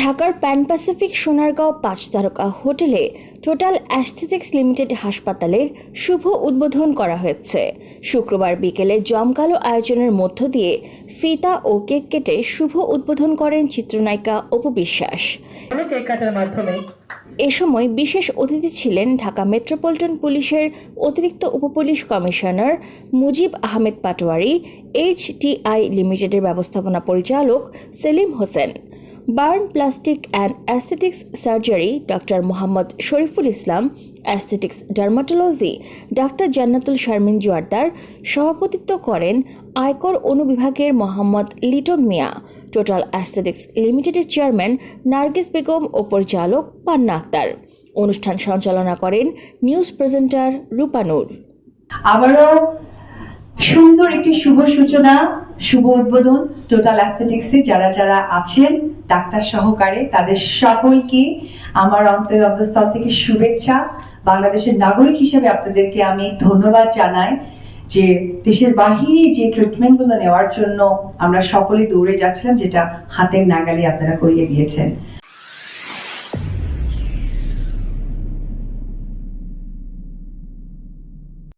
ঢাকার pan Pacific Sonargaon পাঁচ তারকা হোটেলে টোটাল অ্যাস্থেটিক্স লিমিটেড হাসপাতালের শুভ উদ্বোধন করা হয়েছে। শুক্রবার বিকেলে জমকালো আয়োজনের মধ্য দিয়ে ফিতা ও কেক কেটে শুভ উদ্বোধন করেন চিত্রনায়িকা অপু বিশ্বাস। এ সময় বিশেষ অতিথি ছিলেন ঢাকা মেট্রোপলিটন পুলিশের অতিরিক্ত উপপুলিশ কমিশনার মুজিব আহমেদ পাটোয়ারি এইচটিআই লিমিটেডের ব্যবস্থাপনা পরিচালক Selim Hossain. Burn plastic and aesthetics surgery doctor Mohammad Shariful Islam, aesthetics dermatology doctor Jannatul Sharmin Joardar, সভাপতিত্ব করেন আয়কর অনুবিভাগের মোহাম্মদ লিটন মিয়া। টোটাল অ্যাস্থেটিক্স লিমিটেডের চেয়ারম্যান নার্গিস বেগম ও পরিচালক পান্না আক্তার। অনুষ্ঠান সঞ্চালনা করেন নিউজ প্রেজেন্টার রূপানুর আবারও সুন্দর একটি শুভ সূচনা, শুভ উদ্বোধন টোটাল অ্যাস্থেটিক্সে যারা যারা আছেন, ডাক্তার সহকারে, তাদের সকলকে আমার অন্তরের অন্তঃস্থল থেকে শুভেচ্ছা। বাংলাদেশের নাগরিক হিসেবে আপনাদেরকে আমি ধন্যবাদ জানাই যে দেশের বাহিরে যে ট্রিটমেন্টগুলো নেওয়ার জন্য আমরা সকলে দৌড়ে যাচ্ছিলাম, যেটা হাতের নাগালে আপনারা করিয়ে দিয়েছেন।